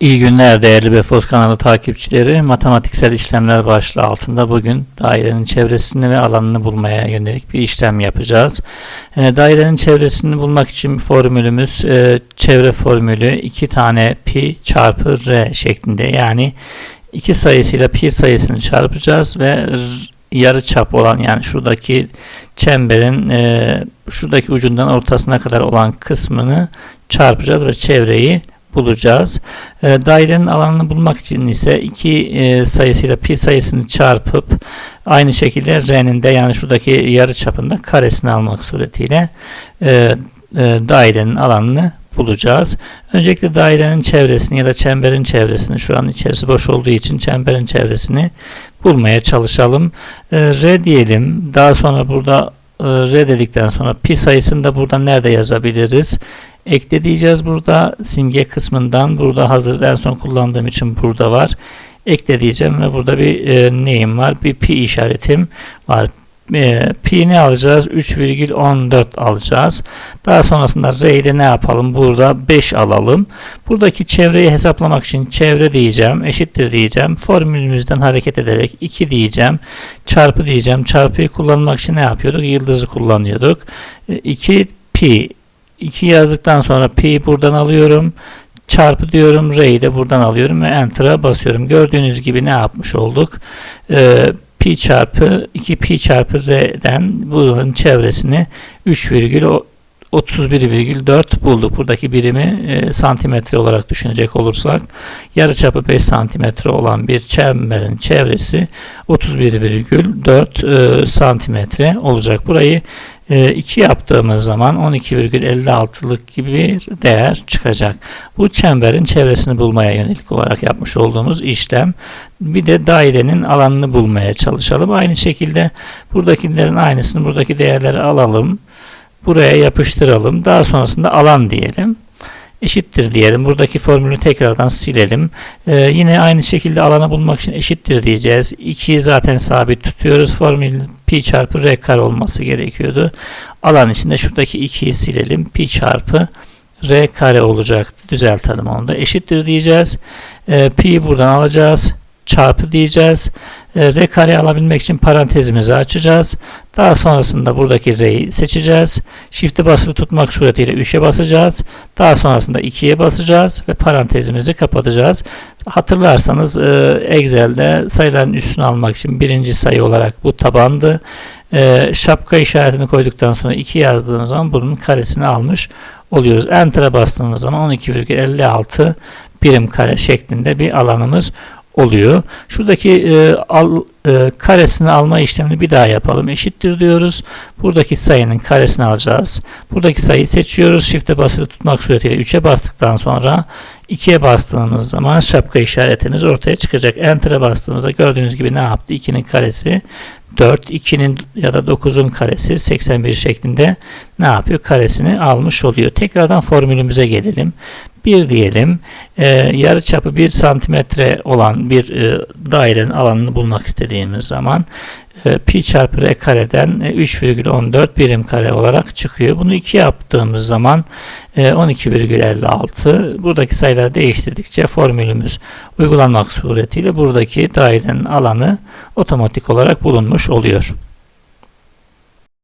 İyi günler değerli Befos kanalı takipçileri. Matematiksel işlemler başlığı altında bugün dairenin çevresini ve alanını bulmaya yönelik bir işlem yapacağız. E, dairenin çevresini bulmak için formülümüz e, çevre formülü 2 tane pi çarpı r şeklinde yani iki sayısıyla pi sayısını çarpacağız ve yarı çap olan yani şuradaki çemberin e, şuradaki ucundan ortasına kadar olan kısmını çarpacağız ve çevreyi bulacağız. E, dairenin alanını bulmak için ise iki e, sayısıyla pi sayısını çarpıp aynı şekilde r'nin de yani şuradaki yarı çapında karesini almak suretiyle e, dairenin alanını bulacağız. Öncelikle dairenin çevresini ya da çemberin çevresini şu an içerisi boş olduğu için çemberin çevresini bulmaya çalışalım. R diyelim. Daha sonra burada r dedikten sonra pi sayısını da burada nerede yazabiliriz? Ekle diyeceğiz burada simge kısmından. Burada hazır en son kullandığım için burada var. Ekle diyeceğim ve burada bir e, neyim var? Bir pi işaretim var. E, pi ne alacağız? 3,14 alacağız. Daha sonrasında r'yi de ne yapalım? Burada 5 alalım. Buradaki çevreyi hesaplamak için çevre diyeceğim. Eşittir diyeceğim. Formülümüzden hareket ederek 2 diyeceğim. Çarpı diyeceğim. Çarpıyı kullanmak için ne yapıyorduk? Yıldızı kullanıyorduk. E, 2 pi 2 yazdıktan sonra pi buradan alıyorum. Çarpı diyorum. R'yi de buradan alıyorum ve Enter'a basıyorum. Gördüğünüz gibi ne yapmış olduk? Ee, pi çarpı 2 pi çarpı R'den bunun çevresini 3,31,4 bulduk. Buradaki birimi e, santimetre olarak düşünecek olursak yarıçapı 5 santimetre olan bir çemberin çevresi 31,4 e, santimetre olacak. Burayı 2 yaptığımız zaman 12,56'lık gibi bir değer çıkacak. Bu çemberin çevresini bulmaya yönelik olarak yapmış olduğumuz işlem. Bir de dairenin alanını bulmaya çalışalım. Aynı şekilde buradakilerin aynısını buradaki değerleri alalım. Buraya yapıştıralım. Daha sonrasında alan diyelim eşittir diyelim. Buradaki formülü tekrardan silelim. Ee, yine aynı şekilde alanı bulmak için eşittir diyeceğiz. 2'yi zaten sabit tutuyoruz. Formül pi çarpı r kare olması gerekiyordu. Alan içinde şuradaki 2'yi silelim. Pi çarpı r kare olacak. Düzeltelim onu da. Eşittir diyeceğiz. Ee, pi buradan alacağız. Çarpı diyeceğiz. Ee, r kare alabilmek için parantezimizi açacağız. Daha sonrasında buradaki r'yi seçeceğiz. Shift'e basılı tutmak suretiyle 3'e basacağız. Daha sonrasında 2'ye basacağız ve parantezimizi kapatacağız. Hatırlarsanız e, Excel'de sayıların üstünü almak için birinci sayı olarak bu tabandı. E, şapka işaretini koyduktan sonra 2 yazdığımız zaman bunun karesini almış oluyoruz. Enter'a bastığımız zaman 12,56 birim kare şeklinde bir alanımız oluyor. Şuradaki e, al, e, karesini alma işlemini bir daha yapalım. Eşittir diyoruz. Buradaki sayının karesini alacağız. Buradaki sayıyı seçiyoruz. Shift'e basılı tutmak suretiyle 3'e bastıktan sonra 2'ye bastığımız zaman şapka işaretimiz ortaya çıkacak. Enter'a bastığımızda gördüğünüz gibi ne yaptı? 2'nin karesi 4, 2'nin ya da 9'un karesi 81 şeklinde ne yapıyor? Karesini almış oluyor. Tekrardan formülümüze gelelim. 1 diyelim. E, yarı çapı 1 santimetre olan bir e, dairenin alanını bulmak istediğimiz zaman pi çarpı r kareden e, 3,14 birim kare olarak çıkıyor. Bunu 2 yaptığımız zaman e, 12,56 buradaki sayıları değiştirdikçe formülümüz uygulanmak suretiyle buradaki dairenin alanı otomatik olarak bulunmuş oluyor.